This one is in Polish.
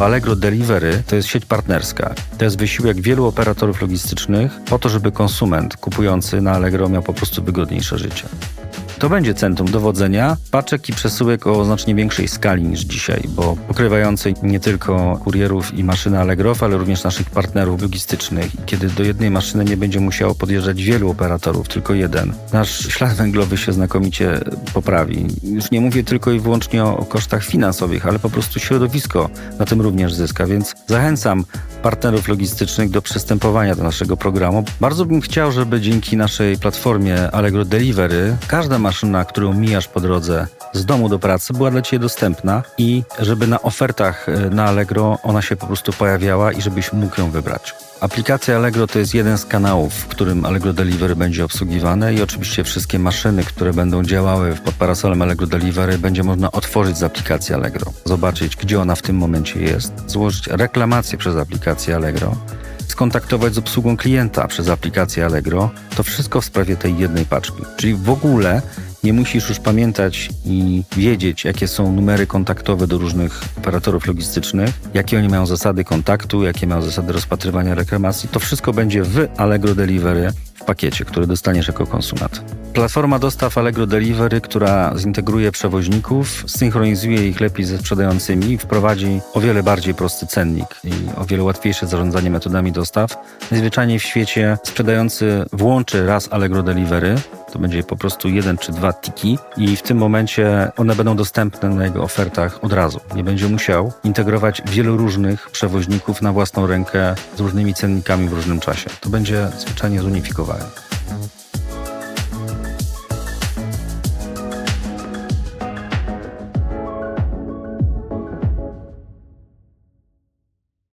Allegro Delivery to jest sieć partnerska. To jest wysiłek wielu operatorów logistycznych po to, żeby konsument kupujący na Allegro miał po prostu wygodniejsze życie. To będzie centrum dowodzenia paczek i przesyłek o znacznie większej skali niż dzisiaj, bo pokrywającej nie tylko kurierów i maszyny Allegrow, ale również naszych partnerów logistycznych. Kiedy do jednej maszyny nie będzie musiało podjeżdżać wielu operatorów, tylko jeden, nasz ślad węglowy się znakomicie poprawi. Już nie mówię tylko i wyłącznie o kosztach finansowych, ale po prostu środowisko na tym również zyska, więc zachęcam partnerów logistycznych do przystępowania do naszego programu. Bardzo bym chciał, żeby dzięki naszej platformie Allegro Delivery każda maszyna, którą mijasz po drodze z domu do pracy była dla Ciebie dostępna i żeby na ofertach e, na Allegro ona się po prostu pojawiała i żebyś mógł ją wybrać. Aplikacja Allegro to jest jeden z kanałów, w którym Allegro Delivery będzie obsługiwane i oczywiście wszystkie maszyny, które będą działały pod parasolem Allegro Delivery będzie można otworzyć z aplikacji Allegro, zobaczyć gdzie ona w tym momencie jest, złożyć reklamację przez aplikację Allegro, skontaktować z obsługą klienta przez aplikację Allegro. To wszystko w sprawie tej jednej paczki. Czyli w ogóle nie musisz już pamiętać i wiedzieć, jakie są numery kontaktowe do różnych operatorów logistycznych, jakie oni mają zasady kontaktu, jakie mają zasady rozpatrywania reklamacji. To wszystko będzie w Allegro Delivery pakiecie, który dostaniesz jako konsument. Platforma dostaw Allegro Delivery, która zintegruje przewoźników, synchronizuje ich lepiej ze sprzedającymi i wprowadzi o wiele bardziej prosty cennik i o wiele łatwiejsze zarządzanie metodami dostaw. Najzwyczajniej w świecie sprzedający włączy raz Allegro Delivery, to będzie po prostu jeden czy dwa tiki i w tym momencie one będą dostępne na jego ofertach od razu. Nie będzie musiał integrować wielu różnych przewoźników na własną rękę z różnymi cennikami w różnym czasie. To będzie zwyczajnie zunifikowane.